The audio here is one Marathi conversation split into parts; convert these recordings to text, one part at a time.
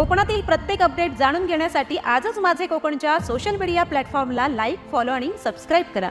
कोकणातील प्रत्येक अपडेट जाणून घेण्यासाठी आजच माझे कोकणच्या सोशल मीडिया प्लॅटफॉर्मला लाईक फॉलो आणि सबस्क्राईब करा.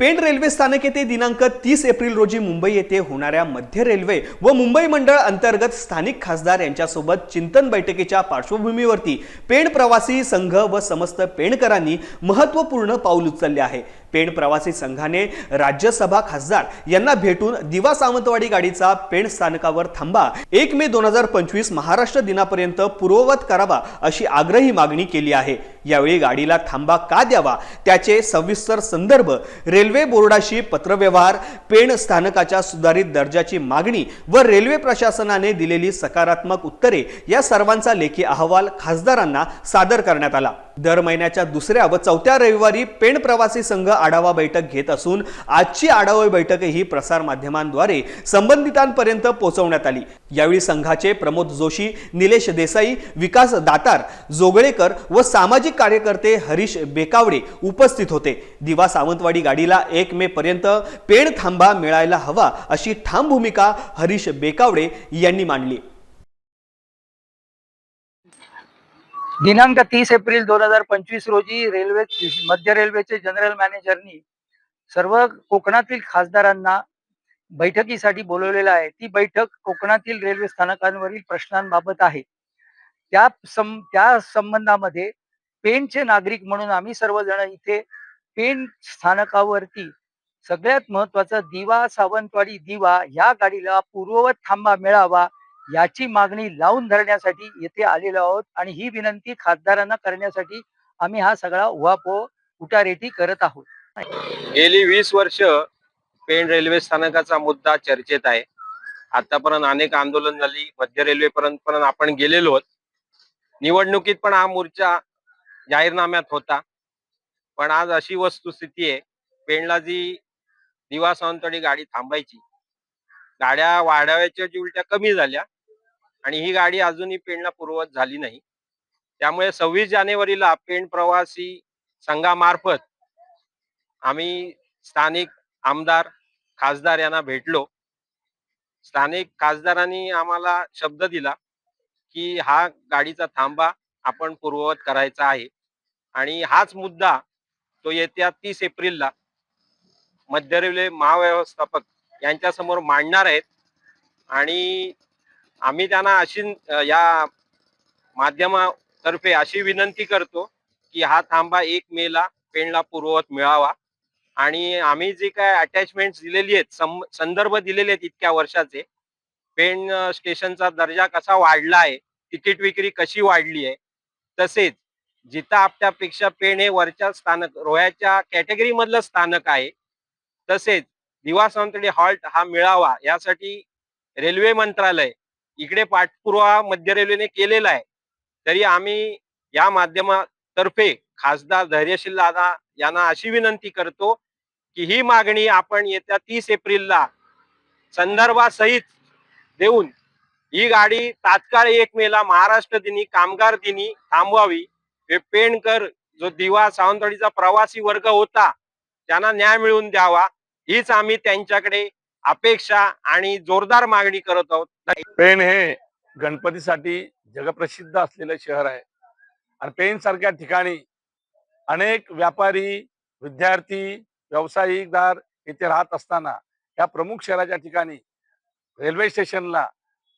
पेण रेल्वे स्थानक येथे दिनांक तीस एप्रिल रोजी मुंबई येथे होणाऱ्या मध्य रेल्वे व मुंबई मंडळ अंतर्गत स्थानिक खासदार यांच्यासोबत चिंतन बैठकीच्या पार्श्वभूमीवरती पेण प्रवासी संघ व समस्त पेणकरांनी महत्त्वपूर्ण पाऊल उचलले आहे. पेण प्रवासी संघाने राज्यसभा खासदार यांना भेटून दिवा सावंतवाडी गाडीचा पेण स्थानकावर थांबा. एक मे दोन हजार पंचवीस महाराष्ट्र दिनापर्यंत पूर्ववत करावा अशी आग्रही मागणी केली आहे. यावेळी गाडीला थांबा का द्यावा? त्याचे सविस्तर संदर्भ रेल्वे बोर्डाशी पत्रव्यवहार पेण स्थानकाच्या सुधारित दर्जाची मागणी व रेल्वे प्रशासनाने दिलेली सकारात्मक उत्तरे या सर्वांचा लेखी अहवाल खासदारांना सादर करण्यात आला. दर महिन्याच्या दुसऱ्या व चौथ्या रविवारी पेण प्रवासी संघ आढावा बैठक घेत असून आजची आढावा बैठक ही प्रसार माध्यमांद्वारे संबंधितांपर्यंत पोहोचवण्यात आली. यावेळी संघाचे प्रमोद जोशी निलेश देसाई विकास दातार जोगळेकर व सामाजिक कार्यकर्ते हरीश बेकावडे उपस्थित होते. दिवा सावंतवाडी गाडीला एक मे पर्यंत पेण थांबा मिळायला हवा अशी ठाम भूमिका हरीश बेकावडे यांनी मांडली. दिनांक तीस एप्रिल दोन हजार पंचवीस रोजी रेल्वे मध्य रेल्वेचे जनरल मॅनेजरनी सर्व कोकणातील खासदारांना बैठकीसाठी बोलवलेलं आहे. ती बैठक कोकणातील रेल्वे स्थानकांवरील प्रश्नांबाबत आहे. त्या सं त्या संबंधामध्ये पेणचे नागरिक म्हणून आम्ही सर्वजण इथे पेण स्थानकावरती सगळ्यात महत्त्वाचा दिवा सावंतवाडी दिवा या गाडीला पूर्ववत थांबा मिळावा याची मागणी लावून धरण्यासाठी येथे आलेलो आहोत आणि ही विनंती खासदारांना करण्यासाठी आम्ही हा सगळा उहापोह उटारेटी करत आहोत. गेली वीस वर्ष पेण रेल्वे स्थानकाचा मुद्दा चर्चेत आहे. आतापर्यंत अनेक आंदोलन झाली मध्य रेल्वे पर्यंत पण आपण गेलेलो आहोत. निवडणुकीत पण हा मोर्चा जाहीरनाम्यात होता. पण आज अशी वस्तुस्थिती आहे पेणला जी दिवा गाडी थांबायची गाड्या वाढाव्याच्या जी उलट्या कमी झाल्या आणि ही गाडी अजूनही पेणला पूर्ववत झाली नाही. त्यामुळे सव्वीस जानेवारीला पेण प्रवासी संघामार्फत आम्ही स्थानिक आमदार खासदार यांना भेटलो. स्थानिक खासदारांनी आम्हाला शब्द दिला की हा गाडीचा थांबा आपण पूर्ववत करायचा आहे. आणि हाच मुद्दा तो येत्या तीस एप्रिलला मध्य रेल्वे महाव्यवस्थापक यांच्यासमोर मांडणार आहेत. आणि आम्ही त्यांना अशी या माध्यमातर्फे अशी विनंती करतो की हा थांबा एक मेला पेणला पूर्ववत मिळावा. आणि आम्ही जे काय अटॅचमेंट दिलेली आहेत संदर्भ दिलेले आहेत इतक्या वर्षाचे पेण स्टेशनचा दर्जा कसा वाढला आहे तिकीट विक्री कशी वाढली आहे तसेच जिथं आपट्यापेक्षा पेण हे वरच्या स्थानक रोह्याच्या कॅटेगरी मधलं स्थानक आहे तसेच दिवा हॉल्ट हा मिळावा यासाठी रेल्वे मंत्रालय इकडे पाठपुरावा मध्य रेल्वेने केलेला आहे. तरी आम्ही या माध्यमातर्फे खासदार धैर्यशील दादा यांना अशी विनंती करतो की ही मागणी आपण येत्या तीस एप्रिलला संदर्भासहित देऊन ही गाडी तात्काळ एक मेला महाराष्ट्र दिनी कामगार दिनी थांबवावी. हे पेणकर जो दिवा सावंतवाडीचा प्रवासी वर्ग होता त्यांना न्याय मिळवून द्यावा. हीच आम्ही त्यांच्याकडे अपेक्षा आणि जोरदार मागणी करत आहोत. पेण हे गणपतीसाठी जगप्रसिद्ध असलेलं शहर आहे. आणि पेण सारख्या ठिकाणी अनेक व्यापारी विद्यार्थी व्यावसायिकदार इथे राहत असताना या प्रमुख शहराच्या ठिकाणी रेल्वे स्टेशनला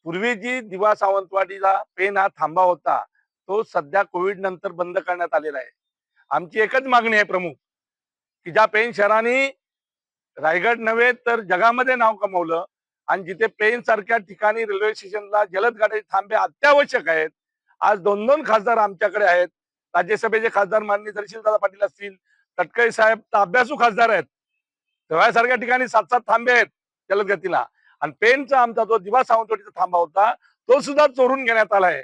पूर्वी जी दिवा सावंतवाडीला पेन हा थांबा होता तो सध्या कोविड नंतर बंद करण्यात आलेला आहे. आमची एकच मागणी आहे प्रमुख की ज्या पेन शहराने रायगड नव्हे तर जगामध्ये नाव कमवलं आणि जिथे पेन सारख्या ठिकाणी रेल्वे स्टेशनला जलद गाड्याचे थांबे अत्यावश्यक आहेत आज दोन दोन खासदार आमच्याकडे आहेत. राज्यसभेचे खासदार माननीय दर्शीलदादा पाटील असतील तटकरे साहेब तर अभ्यासू खासदार आहेत. सारख्या ठिकाणी सात सात थांबे आहेत जलद गतीला. आणि पेनचा आमचा जो दिवा सावंतवाडीचा थांबा होता तो सुद्धा चोरून घेण्यात आला आहे.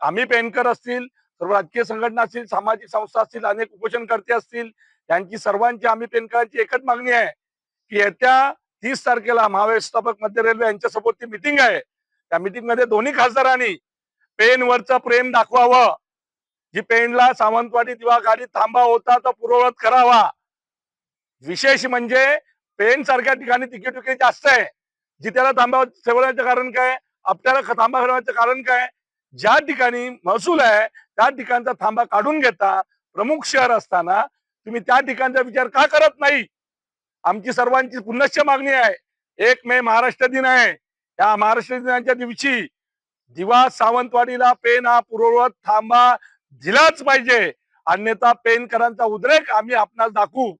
आम्ही पेनकर असतील सर्व राजकीय संघटना असतील सामाजिक संस्था असतील अनेक उपोषणकर्ते असतील यांची सर्वांची आम्ही पेनकरांची एकच मागणी आहे. की येत्या तीस तारखेला महाव्यवस्थापक मध्य रेल्वे यांच्यासोबत ती मिटिंग आहे. त्या मिटिंगमध्ये दोन्ही खासदारांनी पेनवरचं प्रेम दाखवावं. जी पेनला सावंतवाडी दिवा गाडी थांबा होता तो पूर्ववत करावा. विशेष म्हणजे पेन सारख्या ठिकाणी तिकीट विक्री जास्त आहे. जिथ्याला थांबा ठेवण्याचं कारण काय? आपल्याला थांबा ठेवण्याचं कारण काय? ज्या ठिकाणी महसूल आहे त्या ठिकाणचा थांबा काढून घेता प्रमुख शहर असताना तुम्ही त्या ठिकाणचा विचार का करत नाही? आमची सर्वांची पुनश्च मागणी आहे. एक मे महाराष्ट्र दिन आहे. या महाराष्ट्र दिनाच्या दिवशी दिवा सावंतवाडीला पेन हा पूर्ववत थांबा. दिलाच पाहिजे. अन्यथा पेनकरांचा उद्रेक आम्ही आपणास दाखवू.